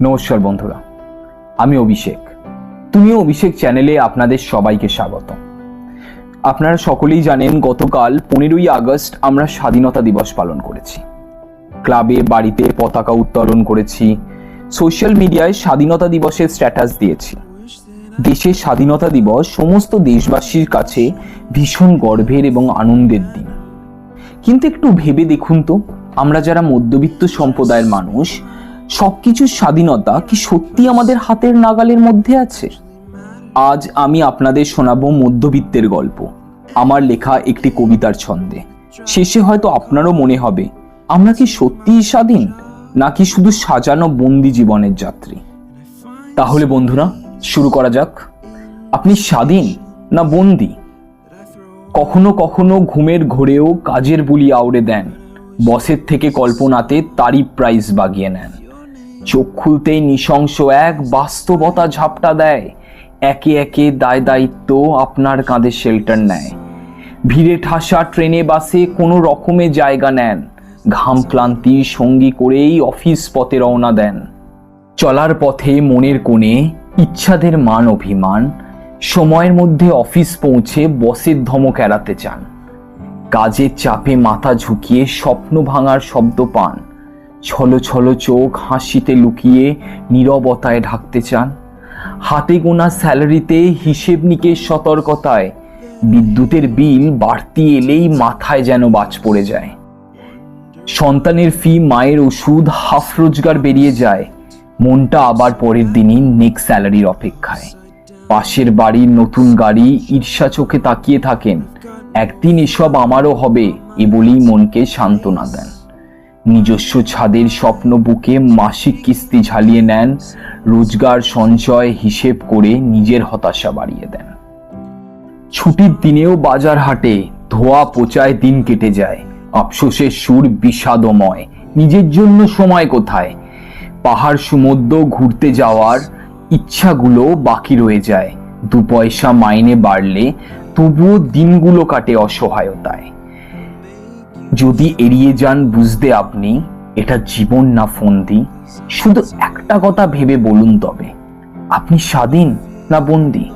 নমস্কার বন্ধুরা, আমি অভিষেক। তুমিও অভিষেক চ্যানেলে আপনাদের সবাইকে স্বাগত আপনারা সকলেই জানেন, গতকাল পনেরোই আগস্ট আমরা স্বাধীনতা দিবস পালন করেছি। ক্লাবে বাড়িতে পতাকা উত্তোলন করেছি, সোশ্যাল মিডিয়ায় স্বাধীনতা দিবসের স্ট্যাটাস দিয়েছি। দেশের স্বাধীনতা দিবস সমস্ত দেশবাসীর কাছে ভীষণ গর্বের এবং আনন্দের দিন। কিন্তু একটু ভেবে দেখুন তো, আমরা যারা মধ্যবিত্ত সম্প্রদায়ের মানুষ সবকিছুর স্বাধীনতা কি সত্যি আমাদের হাতের নাগালের মধ্যে আছে? আজ আমি আপনাদের শোনাবো মধ্যবিত্তের গল্প। আমার লেখা একটি কবিতার ছন্দে। শেষে হয়তো আপনারও মনে হবে, আমরা কি সত্যিই স্বাধীন, নাকি শুধু সাজানো বন্দি জীবনের যাত্রী? তাহলে বন্ধুরা, শুরু করা যাক। আপনি স্বাধীন না বন্দি? কখনো কখনো ঘুমের ঘোরেও কাজের বুলি আউড়ে দেন, বসের থেকে কল্পনাতে তারই প্রাইজ বাগিয়ে নেন। চোখ খুলতেই নৃশংস এক বাস্তবতা ঝাপটা দেয়। একে একে দায় দায়িত্ব আপনার কাঁধে শেল্টার নেয়। ভিড়ে ঠাসা ট্রেনে, বাসে কোনো রকমে জায়গা নেন। ঘাম ক্লান্তি সঙ্গী করেই অফিস পথে রওনা দেন। চলার পথে মনের কোণে ইচ্ছাদের মান অভিমান। সময়ের মধ্যে অফিস পৌঁছে বসের ধমক এড়াতে চান। কাজের চাপে মাথা ঝুঁকিয়ে স্বপ্ন ভাঙার শব্দ পান। ছলো ছলো চোখ হাসিতে লুকিয়ে নীরবতায় ঢাকতে চান। হাতে গোনা স্যালারিতে, হিসেব নিকেশ সতর্কতায়, বিদ্যুতের বিল বাড়তি এলেই মাথায় যেন বাজ পড়ে যায়। সন্তানের ফি, মায়ের ওষুধ, হাফ রোজগার বেরিয়ে যায়, মনটা আবার পরের দিনই নেক্সট স্যালারির অপেক্ষায়। পাশের বাড়ির নতুন গাড়ি ঈর্ষা চোখে তাকিয়ে থাকেন, একদিন এসব আমারও হবে এ বলেই মনকে সান্ত্বনা দেন। নিজস্ব ছাদের স্বপ্ন বুকে মাসিক কিস্তি ঝালিয়ে নেন, রোজগার সঞ্চয় হিসেব করে নিজের হতাশা বাড়িয়ে দেন। ছুটির দিনেও বাজার হাটে ধোয়া পোচায় দিন কেটে যায়। আফসোসের সুর বিষাদময়, নিজের জন্য সময় কোথায়? পাহাড় সমুদ্র ঘুরতে যাওয়ার ইচ্ছাগুলো বাকি রয়ে যায়। দু পয়সা মাইনে বাড়লে তবুও দিনগুলো কাটে অসহায়তায়। যদি এড়িয়ে যান বুঝতে আপনি, এটা জীবন না ফন্দি। শুধু একটা কথা ভেবে বলুন তবে, আপনি স্বাধীন না বন্দি?